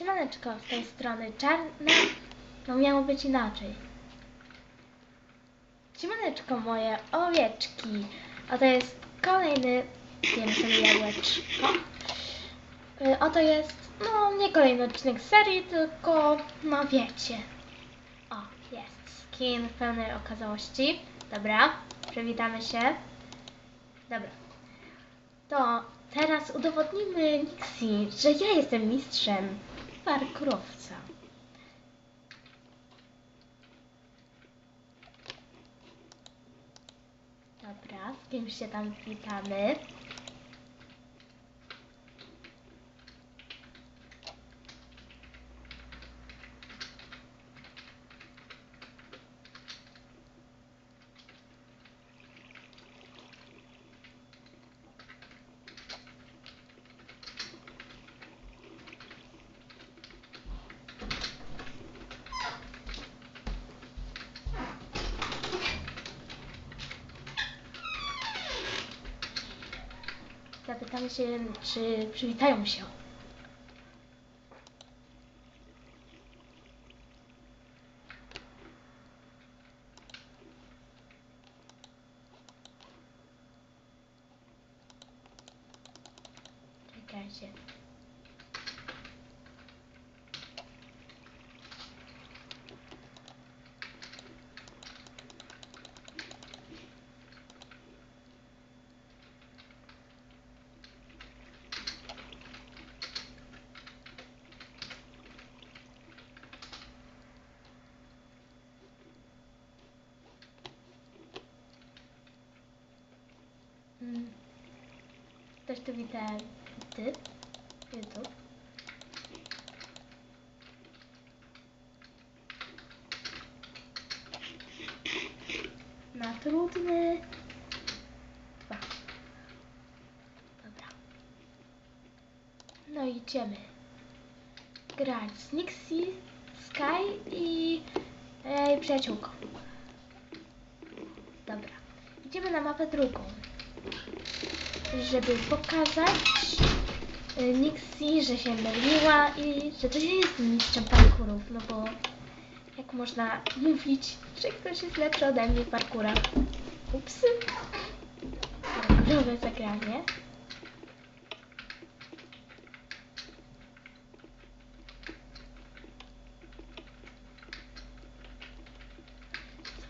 Siemaneczko, z tej strony czarna. No miało być inaczej. Siemaneczko moje owieczki. A to jest kolejny, wiem sobie jabłeczko. Y, Oto jest, no nie kolejny odcinek serii, tylko, no wiecie. O, jest skin pełnej okazałości. Dobra, przywitamy się. Dobra. To teraz udowodnimy Nixie, że ja jestem mistrzem parkurowca. Dobra, z kimś się tam witamy. Zapytamy się, czy przywitają się. Czekajcie. Mm. Też tu witam ty, YouTube. Na trudny. Dwa. Dobra. No idziemy. Grać z Nixie, Sky i e, przyjaciółką. Dobra. Idziemy na mapę drugą żeby pokazać y, Nixie, że się myliła i że to ja jestem mistrzem parkurów, no bo jak można mówić, że ktoś jest lepszy ode mnie w parkurach. Ups. Parkurowe zagranie.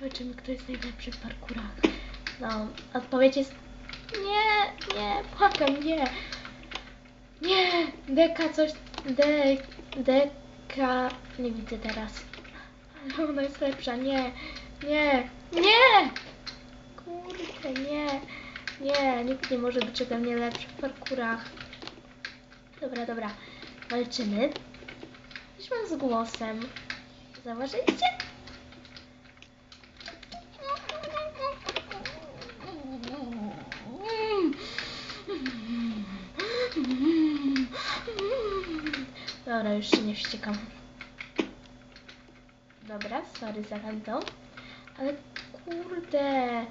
Zobaczymy, kto jest najlepszy w parkurach. No, odpowiedź jest nie, nie, błagam, nie. Nie, deka coś, de, deka, nie widzę teraz. Ale ona jest lepsza, nie, nie, nie! Kurde, nie, nie, nikt nie może być ode mnie lepszy w parkurach. Dobra, dobra, walczymy. Mam z głosem. Zauważyliście? Dobra, już się nie wściekam. Dobra, sorry za tamtą. Ale kurde,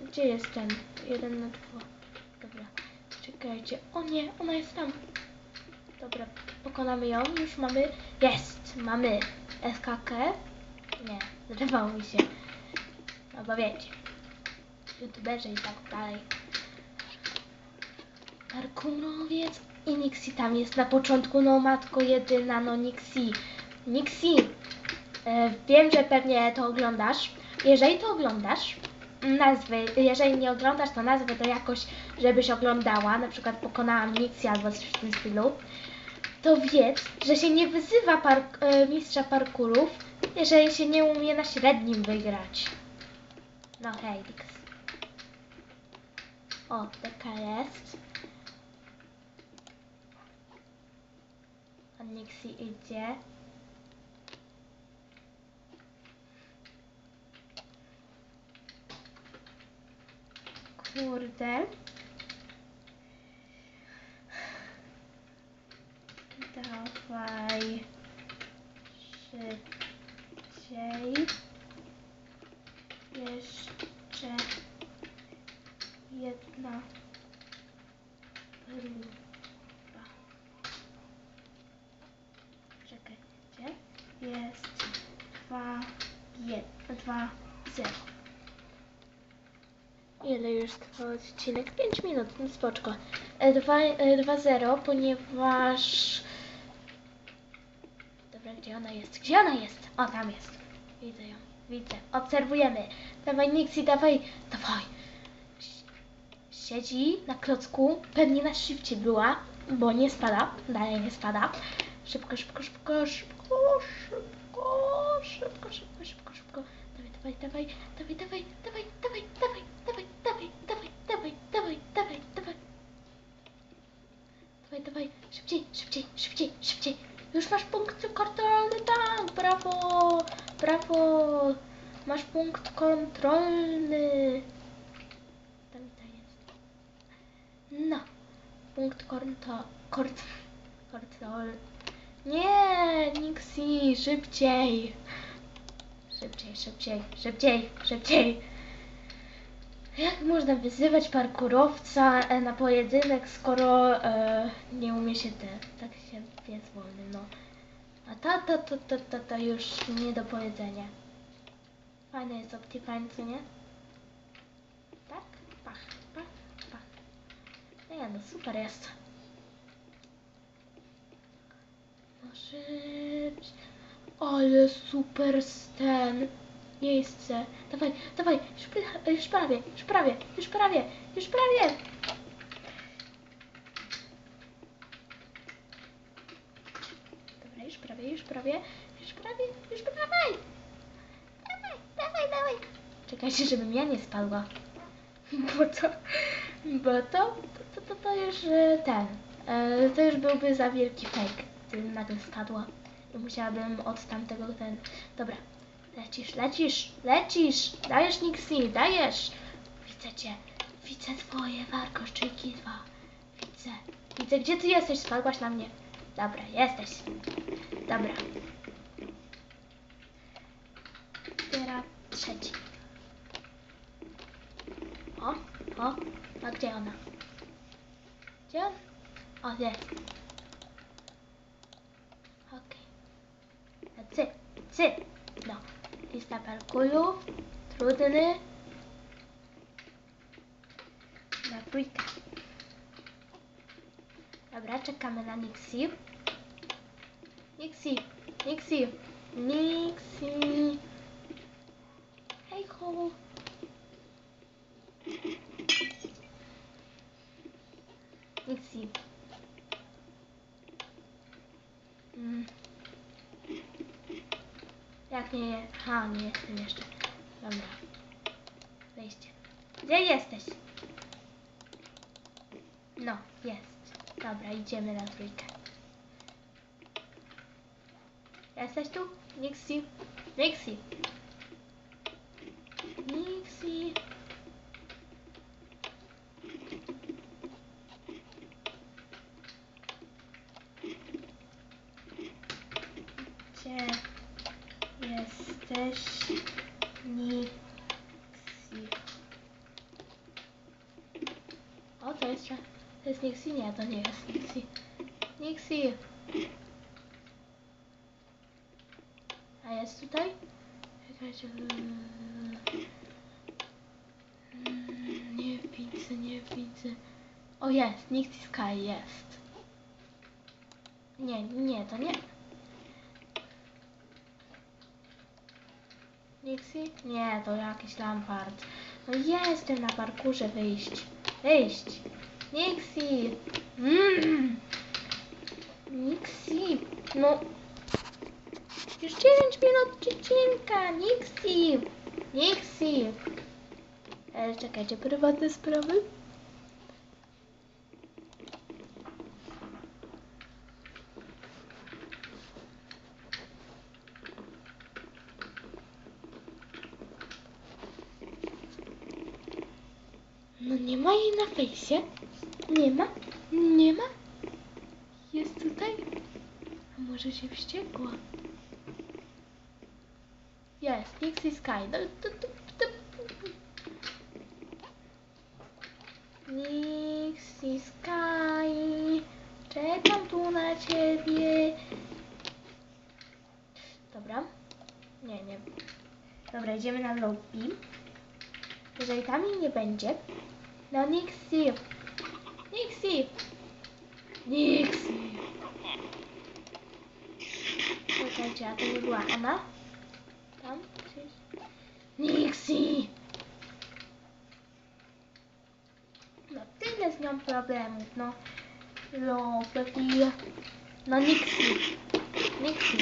gdzie jest ten? Jeden na dwa. Dobra, czekajcie. O nie, ona jest tam. Dobra, pokonamy ją. Już mamy. Jest! Mamy SKK. Nie, zdawało mi się. No bo wiecie. YouTuberzy i tak dalej. Parkurowiec i Nixie tam jest na początku, no matko jedyna, no Nixie. Nixie, e, wiem, że pewnie to oglądasz. Jeżeli to oglądasz, nazwy, jeżeli nie oglądasz, to nazwę to jakoś, żebyś oglądała, na przykład pokonałam Nixie albo coś w tym stylu, to wiedz, że się nie wyzywa park, e, mistrza parkurów, jeżeli się nie umie na średnim wygrać. No hej, Nix. O, taka jest. A Nixie idzie. Kurde. Dawaj. Szybciej. Jeszcze jedna próba. jest 2, 1, 2, 0. Ile już trwa odcinek? 5 minut, no spoczko. 2-0, ponieważ... Dobra, gdzie ona jest? Gdzie ona jest? O, tam jest. Widzę ją, widzę. Obserwujemy. Dawaj, Nixie, dawaj, dawaj. Si- Siedzi na klocku, pewnie na szybcie była, bo nie spada, dalej nie spada. Szybko, szybko, szybko, szybko, szybko, szybko, szybko, szybko, szybko. Dawaj, dawaj, dawaj, dawaj, dawaj, dawaj, dawaj, dawaj, dawaj, dawaj, dawaj, dawaj, dawaj, dawaj. Dawaj, dawaj, szybciej, szybciej, szybciej, szybciej. Już masz punkt kontrolny, tak, brawo, brawo. Masz punkt kontrolny. Tam to jest. No, punkt konto, kort, kontrol. Nie, Nixie, szybciej. Szybciej, szybciej, szybciej, szybciej. Jak można wyzywać parkurowca e, na pojedynek, skoro e, nie umie się te, tak się jest wolny, no. A ta, ta, ta, ta, ta, ta już nie do powiedzenia. Fajne jest Optifine, co nie? Tak? Pach, pach, pach. Nie no, super jest. No szybciej. Ale super ten miejsce. Dawaj, dawaj, już, już prawie, już prawie, już prawie, już prawie. Dobra, już prawie, już prawie, już prawie, już prawie. Dawaj, dawaj, dawaj. Czekajcie, żebym ja nie spadła. Bo to, bo to, to, to, to już e, ten, e, to już byłby za wielki fake, gdybym nagle spadła. Musiałabym od tamtego ten, dobra, lecisz, lecisz, lecisz, dajesz Nixie, dajesz. Widzę cię, widzę twoje warkoszczyki dwa, widzę, widzę, gdzie ty jesteś, spadłaś na mnie. Dobra, jesteś, dobra. Teraz trzeci. O, o, a gdzie ona? Gdzie on? O, jest. Okej. A Cy, cy. No. Lista parkurów. Trudny. Na trójkę. Dobra, czekamy na Nixie. Nixie, Nixie, Nixie. Hej ho. Nixie. Mm. Jak nie, ha, nie jestem jeszcze. Dobra. Gdzie jesteś? No, jest. Dobra, idziemy na trójkę. Jesteś tu? Nixie? Nixie? Nixie? Gdzie jesteś? Nixie. O, to jest, to jest Nixie? Nie, to nie jest Nixie. Nixie. A jest tutaj? Czekajcie. mm, Nie widzę, nie widzę. O, jest. Nixie Sky jest. Nie, nie, to nie. Nixie? Nie, to jakiś Lampard. No jestem na parkurze wyjść. Wyjść. Nixie. Mm. Nixie. No. Już 9 minut odcinka. Nixie. Nixie. E, czekajcie, prywatne sprawy? No nie ma jej na fejsie. Nie ma? Nie ma? Jest tutaj? A może się wściekła? Jest, Nixie Sky. No, to, to, to. Sky. Czekam tu na ciebie. Dobra. Nie, nie. Dobra, idziemy na lobby. Jeżeli tam jej nie będzie. No Nixie. Nixie. Nixie. Czekajcie, a to nie była ona? Tam? Gdzieś? No tyle z nią problemów, no. Lobby. No Nixie. Nixie.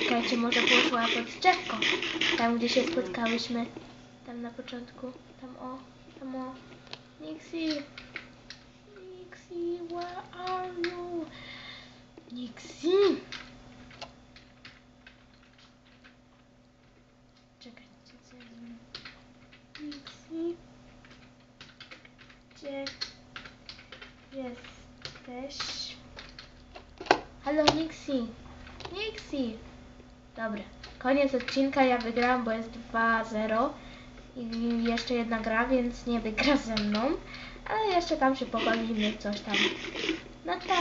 Czekajcie, może poszła pod drzewko. Tam, gdzie się spotkałyśmy. Tam na początku. Tam o. Tam o. Nixie. Nixie, where are you? Nixie. Czekajcie, co ja? Nixie. Gdzie jesteś? Halo Nixie. Nixie. Dobra. Koniec odcinka. Ja wygrałam, bo jest 2-0. I jeszcze jedna gra, więc nie wygra ze mną. Ale jeszcze tam się pobawimy, coś tam. No to,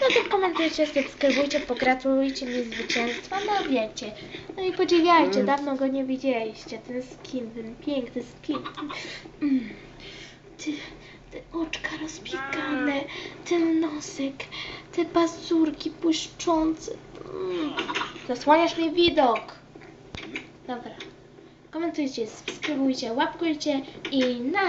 no to komentujcie, subskrybujcie, pogratulujcie mi zwycięstwa, no wiecie. No i podziwiajcie, dawno go nie widzieliście, ten skin, ten piękny skin. Mm. Ty, te oczka rozpikane, ten nosek, te pazurki błyszczące. Mm. Zasłaniasz mi widok. Dobra. Komentujcie, subskrybujcie, łapkujcie i na